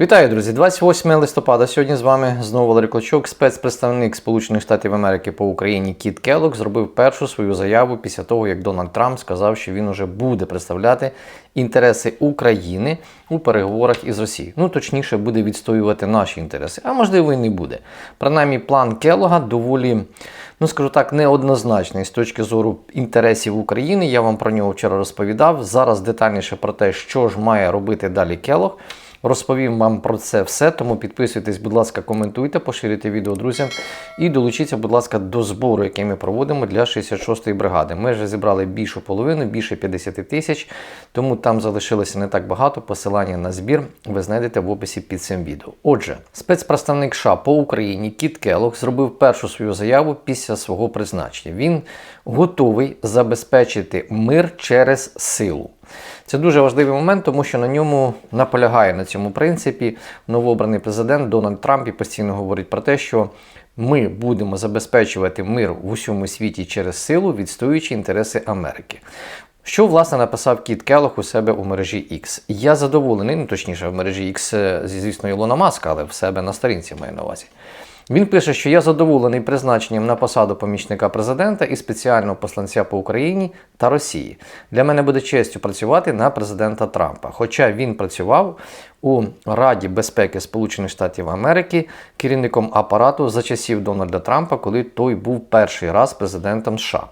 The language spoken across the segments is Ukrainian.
Вітаю, друзі! 28 листопада. Сьогодні з вами знову Валерій Клочок, спецпредставник Сполучених Штатів Америки по Україні Кіт Келлог зробив першу свою заяву після того, як Дональд Трамп сказав, що він уже буде представляти інтереси України у переговорах із Росією. Ну точніше, буде відстоювати наші інтереси, а можливо і не буде. Принаймні, план Келлога доволі, ну скажу так, неоднозначний з точки зору інтересів України. Я вам про нього вчора розповідав. Зараз детальніше про те, що ж має робити далі Келлог. Розповім вам про це все, тому підписуйтесь, будь ласка, коментуйте, поширюйте відео друзям і долучіться, будь ласка, до збору, який ми проводимо для 66-ї бригади. Ми вже зібрали більшу половину, більше 50 тисяч, тому там залишилося не так багато. Посилання на збір ви знайдете в описі під цим відео. Отже, спецпредставник США по Україні Кіт Келлог зробив першу свою заяву після свого призначення. Він готовий забезпечити мир через силу. Це дуже важливий момент, тому що на ньому наполягає на цьому принципі новообраний президент Дональд Трамп і постійно говорить про те, що ми будемо забезпечувати мир в усьому світі через силу, відстоюючи інтереси Америки. Що власне написав Кіт Келлог у себе у мережі X? Я задоволений, ну точніше, в мережі X, е, звісно, Ілона Маска, але в себе на сторінці маю на увазі. Він пише, що я задоволений призначенням на посаду помічника президента і спеціального посланця по Україні та Росії. Для мене буде честю працювати на президента Трампа. Хоча він працював у Раді безпеки Сполучених Штатів Америки керівником апарату за часів Дональда Трампа, коли той був перший раз президентом США.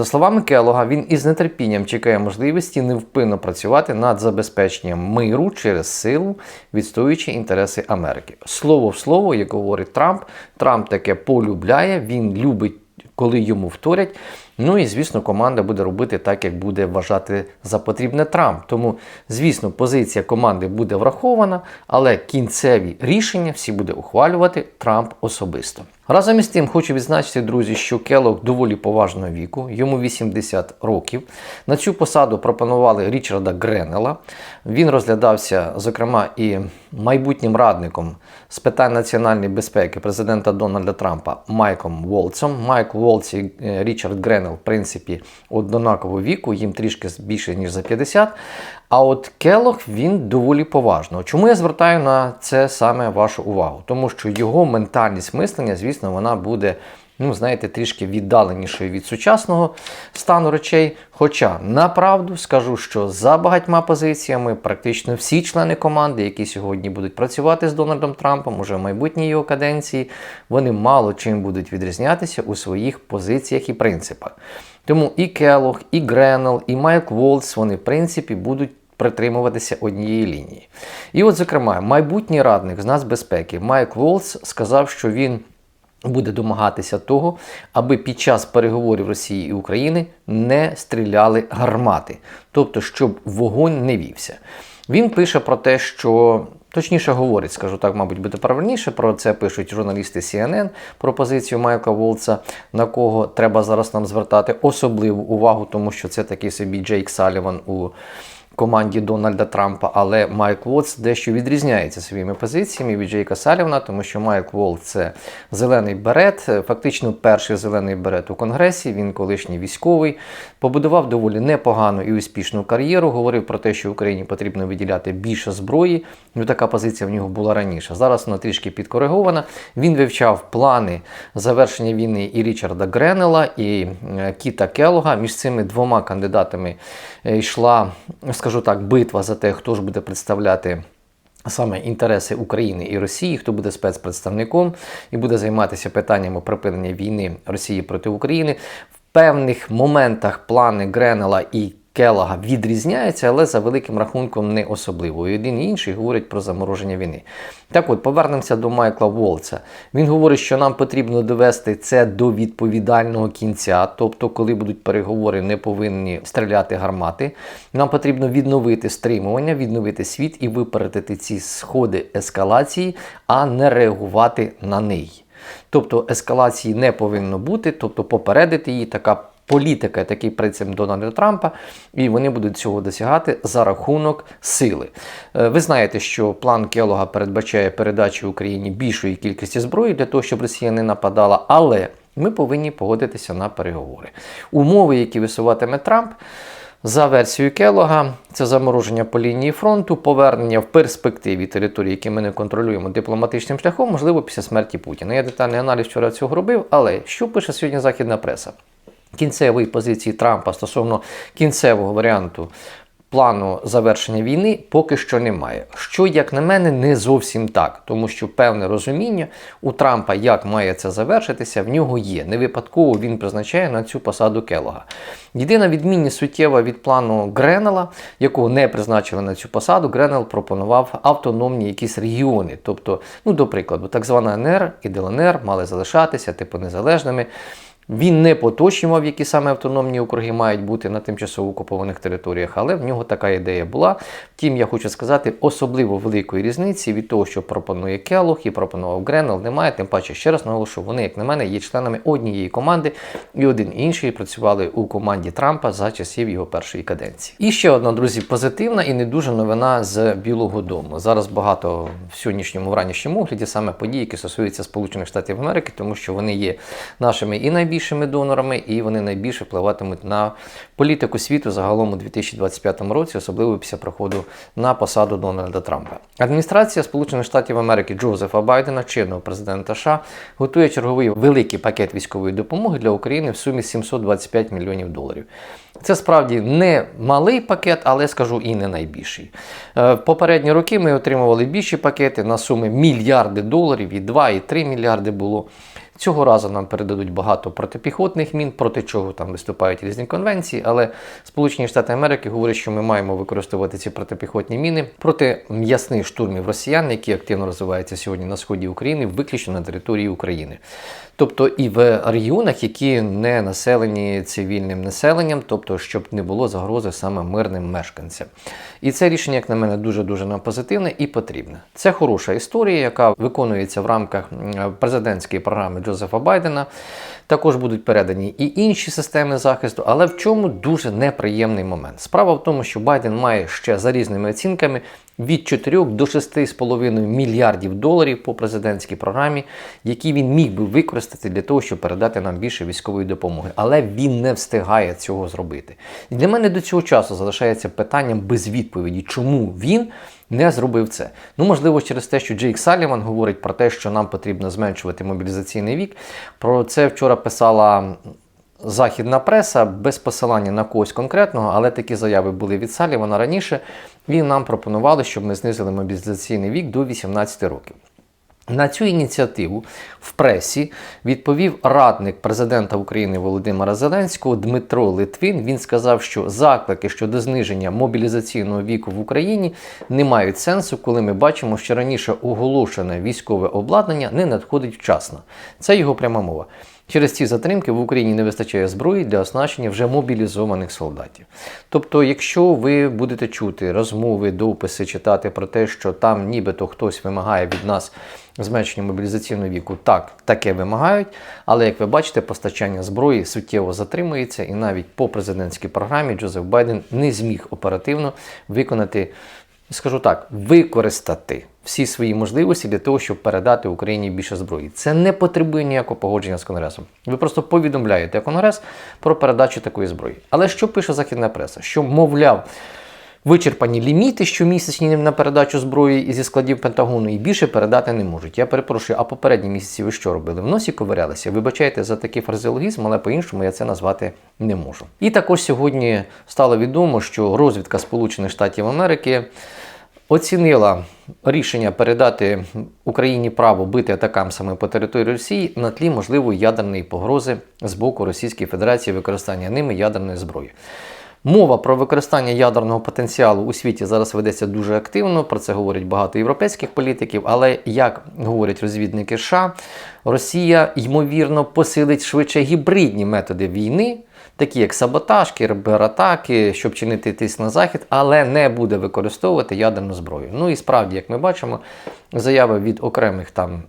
За словами Келога, він із нетерпінням чекає можливості невпинно працювати над забезпеченням миру через силу, відстоюючи інтереси Америки. Слово в слово, як говорить Трамп, Трамп таке полюбляє, він любить, коли йому вторять. Ну і звісно, команда буде робити так, як буде вважати за потрібне Трамп. Тому, звісно, позиція команди буде врахована, але кінцеві рішення всі буде ухвалювати Трамп особисто. Разом із тим, хочу відзначити, друзі, що Келлог доволі поважного віку, йому 80 років. На цю посаду пропонували Річарда Гренела. Він розглядався, зокрема, і майбутнім радником з питань національної безпеки президента Дональда Трампа Майком Волцем. Майк Волц і е, Річард Гренел, в принципі, однакового віку, їм трішки більше, ніж за 50. А от Келлог він доволі поважно. Чому я звертаю на це саме вашу увагу? Тому що його ментальність мислення, звісно, вона буде, ну, знаєте, трішки віддаленішою від сучасного стану речей. Хоча направду скажу, що за багатьма позиціями практично всі члени команди, які сьогодні будуть працювати з Дональдом Трампом, уже в майбутній його каденції, вони мало чим будуть відрізнятися у своїх позиціях і принципах. Тому і Келлог, і Гренел, і Майк Волц, вони, в принципі, будуть притримуватися однієї лінії. І от, зокрема, майбутній радник з нацбезпеки Майк Волц сказав, що він буде домагатися того, аби під час переговорів Росії і України не стріляли гармати, тобто, щоб вогонь не вівся. Він пише про те, що. Точніше говорить, скажу так, мабуть, буде правильніше. Про це пишуть журналісти CNN, про позицію Майкла Волца, на кого треба зараз нам звертати особливу увагу, тому що це такий собі Джейк Саліван у команді Дональда Трампа, але Майк Волц дещо відрізняється своїми позиціями від Джейка Салівна, тому що Майк Волц це зелений берет, фактично перший зелений берет у Конгресі. Він колишній військовий, побудував доволі непогану і успішну кар'єру. Говорив про те, що Україні потрібно виділяти більше зброї. Ну така позиція в нього була раніше. Зараз вона трішки підкоригована. Він вивчав плани завершення війни і Річарда Гренела, і е, Кіта Келога. Між цими двома кандидатами е, йшла, скажу так, битва за те, хто ж буде представляти. Саме інтереси України і Росії, хто буде спецпредставником і буде займатися питаннями припинення війни Росії проти України. В певних моментах плани Гренела і Келага відрізняються, але за великим рахунком не особливо. І один і інший говорять про замороження війни. Так от, повернемося до Майкла Волца. Він говорить, що нам потрібно довести це до відповідального кінця, тобто, коли будуть переговори, не повинні стріляти гармати. Нам потрібно відновити стримування, відновити світ і випередити ці сходи ескалації, а не реагувати на неї. Тобто ескалації не повинно бути, тобто попередити її така політика, такий принцип Дональда Трампа, і вони будуть цього досягати за рахунок сили. Е, ви знаєте, що план Келога передбачає передачу Україні більшої кількості зброї для того, щоб Росія не нападала, але ми повинні погодитися на переговори. Умови, які висуватиме Трамп. За версією Келога, це замороження по лінії фронту, повернення в перспективі території, які ми не контролюємо дипломатичним шляхом, можливо, після смерті Путіна. Я детальний аналіз вчора цього робив, але що пише сьогодні західна преса? Кінцевої позиції Трампа стосовно кінцевого варіанту плану завершення війни поки що немає. Що, як на мене, не зовсім так, тому що певне розуміння у Трампа, як має це завершитися, в нього є. Не випадково він призначає на цю посаду Келога. Єдина відмінність суттєва від плану Гренела, якого не призначили на цю посаду, Гренел пропонував автономні якісь регіони. Тобто, ну, до прикладу, так звана НР і ДЛНР мали залишатися типу незалежними. Він не поточнював, які саме автономні округи мають бути на тимчасово окупованих територіях, але в нього така ідея була. Втім, я хочу сказати, особливо великої різниці від того, що пропонує Келлог і пропонував Гренел, немає. Тим паче, ще раз наголошую, вони, як на мене, є членами однієї команди, і один інший працювали у команді Трампа за часів його першої каденції. І ще одна, друзі, позитивна і не дуже новина з Білого Дому. Зараз багато в сьогоднішньому вранішньому огляді саме події, які стосуються Сполучених Штатів Америки, тому що вони є нашими і найбільшими найбільшими донорами, і вони найбільше впливатимуть на політику світу загалом у 2025 році, особливо після проходу на посаду Дональда Трампа. Адміністрація Сполучених Штатів Америки Джозефа Байдена, чинного президента США, готує черговий великий пакет військової допомоги для України в сумі 725 мільйонів доларів. Це справді не малий пакет, але скажу і не найбільший. В попередні роки ми отримували більші пакети на суми мільярди доларів, і 2, і 3 мільярди було. Цього разу нам передадуть багато протипіхотних мін, проти чого там виступають різні конвенції, але Сполучені Штати Америки говорять, що ми маємо використовувати ці протипіхотні міни проти м'ясних штурмів росіян, які активно розвиваються сьогодні на сході України, виключно на території України. Тобто і в регіонах, які не населені цивільним населенням, тобто щоб не було загрози саме мирним мешканцям. І це рішення, як на мене, дуже дуже позитивне і потрібне. Це хороша історія, яка виконується в рамках президентської програми Джозефа Байдена. Також будуть передані і інші системи захисту, але в чому дуже неприємний момент. Справа в тому, що Байден має ще за різними оцінками від 4 до 6,5 мільярдів доларів по президентській програмі, які він міг би використати для того, щоб передати нам більше військової допомоги. Але він не встигає цього зробити. І для мене до цього часу залишається питанням без відповіді, чому він. Не зробив це. Ну, можливо, через те, що Джейк Саліван говорить про те, що нам потрібно зменшувати мобілізаційний вік. Про це вчора писала західна преса без посилання на когось конкретного, але такі заяви були від Салівана раніше. Він нам пропонували, щоб ми знизили мобілізаційний вік до 18 років. На цю ініціативу в пресі відповів радник президента України Володимира Зеленського Дмитро Литвин. Він сказав, що заклики щодо зниження мобілізаційного віку в Україні не мають сенсу, коли ми бачимо, що раніше оголошене військове обладнання не надходить вчасно. Це його пряма мова. Через ці затримки в Україні не вистачає зброї для оснащення вже мобілізованих солдатів. Тобто, якщо ви будете чути розмови, дописи, читати про те, що там нібито хтось вимагає від нас зменшення мобілізаційного віку, так, таке вимагають, але як ви бачите, постачання зброї суттєво затримується, і навіть по президентській програмі Джозеф Байден не зміг оперативно виконати скажу так, використати всі свої можливості для того, щоб передати Україні більше зброї. Це не потребує ніякого погодження з Конгресом. Ви просто повідомляєте Конгрес про передачу такої зброї. Але що пише західна преса? Що, мовляв, Вичерпані ліміти щомісячні на передачу зброї зі складів Пентагону і більше передати не можуть. Я перепрошую, а попередні місяці ви що робили? В носі ковирялися. Вибачайте за такий фразеологізм, але по-іншому я це назвати не можу. І також сьогодні стало відомо, що розвідка Сполучених Штатів Америки оцінила рішення передати Україні право бити атакамсами по території Росії на тлі можливої ядерної погрози з боку Російської Федерації використання ними ядерної зброї. Мова про використання ядерного потенціалу у світі зараз ведеться дуже активно. Про це говорять багато європейських політиків. Але як говорять розвідники США, Росія ймовірно посилить швидше гібридні методи війни такі як саботаж, кібератаки, щоб чинити тиск на захід, але не буде використовувати ядерну зброю. Ну і справді, як ми бачимо, заяви від окремих там.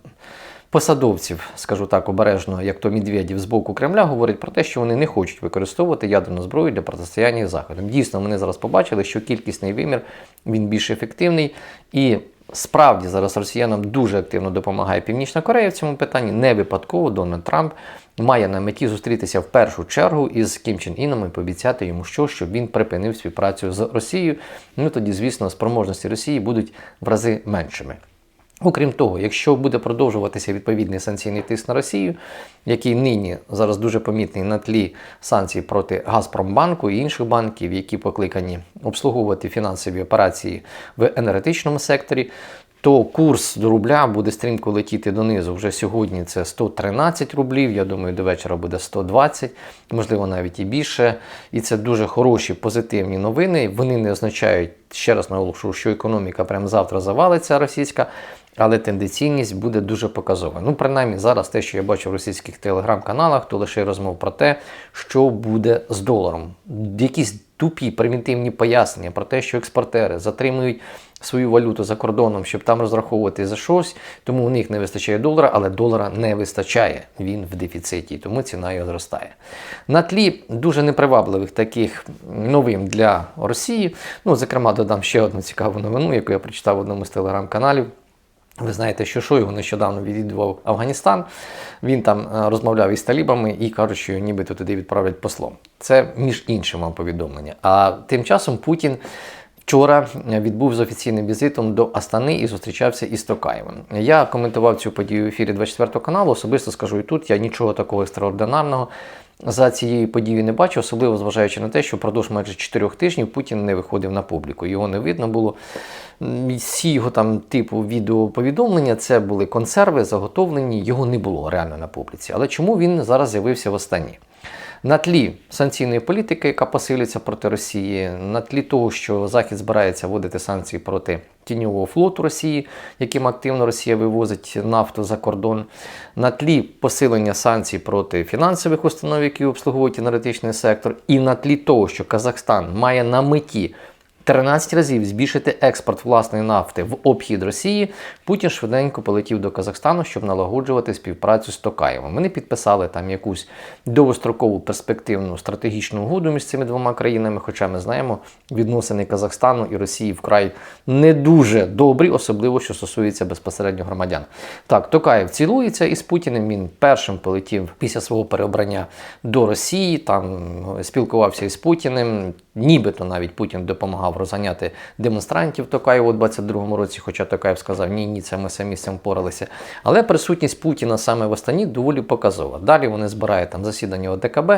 Посадовців, скажу так обережно, як то Медведєв з боку Кремля, говорять про те, що вони не хочуть використовувати ядерну зброю для протистояння з Заходом. Дійсно, вони зараз побачили, що кількісний вимір він більш ефективний, і Справді зараз росіянам дуже активно допомагає Північна Корея в цьому питанні. Не випадково Дональд Трамп має на меті зустрітися в першу чергу із Кім Чен Іном і пообіцяти йому, що щоб він припинив співпрацю з Росією. Ну тоді, звісно, спроможності Росії будуть в рази меншими. Окрім того, якщо буде продовжуватися відповідний санкційний тиск на Росію, який нині зараз дуже помітний на тлі санкцій проти Газпромбанку і інших банків, які покликані обслуговувати фінансові операції в енергетичному секторі, то курс до рубля буде стрімко летіти донизу. Вже сьогодні це 113 рублів. Я думаю, до вечора буде 120, можливо, навіть і більше. І це дуже хороші позитивні новини. Вони не означають, ще раз наголошую, що економіка прямо завтра завалиться російська. Але тенденційність буде дуже показова. Ну, принаймні, зараз те, що я бачу в російських телеграм-каналах, то лише розмов про те, що буде з доларом. Якісь тупі примітивні пояснення про те, що експортери затримують свою валюту за кордоном, щоб там розраховувати за щось, тому у них не вистачає долара, але долара не вистачає. Він в дефіциті, тому ціна його зростає. На тлі дуже непривабливих таких новин для Росії. Ну, зокрема, додам ще одну цікаву новину, яку я прочитав в одному з телеграм-каналів. Ви знаєте, що Шойгу нещодавно відвідував Афганістан. Він там е, розмовляв із талібами і кажуть, що нібито туди відправлять послом. Це між іншим повідомлення. А тим часом Путін. Вчора відбув з офіційним візитом до Астани і зустрічався із Токаєвим. Я коментував цю подію в ефірі 24 каналу. Особисто скажу і тут. Я нічого такого екстраординарного за цією подією не бачу, особливо зважаючи на те, що впродовж майже 4 тижнів Путін не виходив на публіку. Його не видно було. Всі його там типу відеоповідомлення це були консерви, заготовлені, його не було реально на публіці. Але чому він зараз з'явився в Астані? На тлі санкційної політики, яка посилюється проти Росії, на тлі того, що Захід збирається вводити санкції проти тіньового флоту Росії, яким активно Росія вивозить нафту за кордон, на тлі посилення санкцій проти фінансових установ, які обслуговують енергетичний сектор, і на тлі того, що Казахстан має на меті 13 разів збільшити експорт власної нафти в обхід Росії, Путін швиденько полетів до Казахстану, щоб налагоджувати співпрацю з Токаєвом. Вони підписали там якусь довгострокову перспективну стратегічну угоду між цими двома країнами. Хоча ми знаємо, відносини Казахстану і Росії вкрай не дуже добрі, особливо що стосується безпосередньо громадян. Так, Токаєв цілується із Путіним. Він першим полетів після свого переобрання до Росії, там спілкувався із Путіним. Нібито навіть Путін допомагав розганяти демонстрантів Токаєву у 22-му році, хоча Токаєв сказав, ні, ні, це ми самі з цим впоралися. Але присутність Путіна саме в Астані доволі показова. Далі вони збирають там засідання ОДКБ,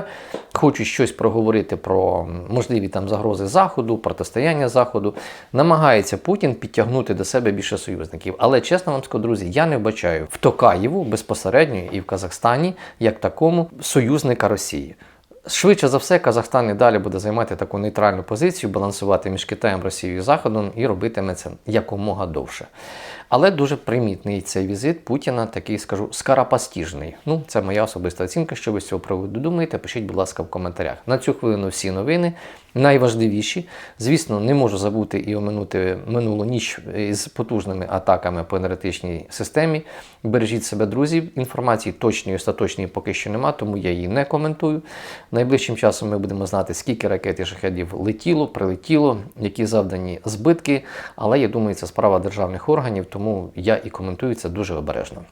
хочуть щось проговорити про можливі там загрози Заходу, протистояння Заходу. Намагається Путін підтягнути до себе більше союзників. Але чесно вам скажу, друзі, я не вбачаю в Токаєву безпосередньо і в Казахстані як такому союзника Росії. Швидше за все, Казахстан і далі буде займати таку нейтральну позицію, балансувати між Китаєм, Росією і Заходом і робитиме це якомога довше. Але дуже примітний цей візит Путіна, такий скажу, скарапастіжний. Ну, це моя особиста оцінка. Що ви з цього приводу думаєте? Пишіть, будь ласка, в коментарях. На цю хвилину всі новини найважливіші. Звісно, не можу забути і оминути минулу ніч із потужними атаками по енергетичній системі. Бережіть себе, друзі. Інформації точної, остаточної поки що нема, тому я її не коментую. Найближчим часом ми будемо знати, скільки ракет і шахедів летіло, прилетіло, які завдані збитки. Але я думаю, це справа державних органів, тому я і коментую це дуже обережно.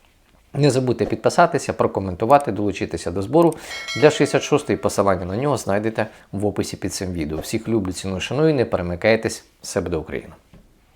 Не забудьте підписатися, прокоментувати, долучитися до збору. Для 66-ї посилання на нього знайдете в описі під цим відео. Всіх люблю, ціную, шаную, не перемикайтесь. Все буде Україна!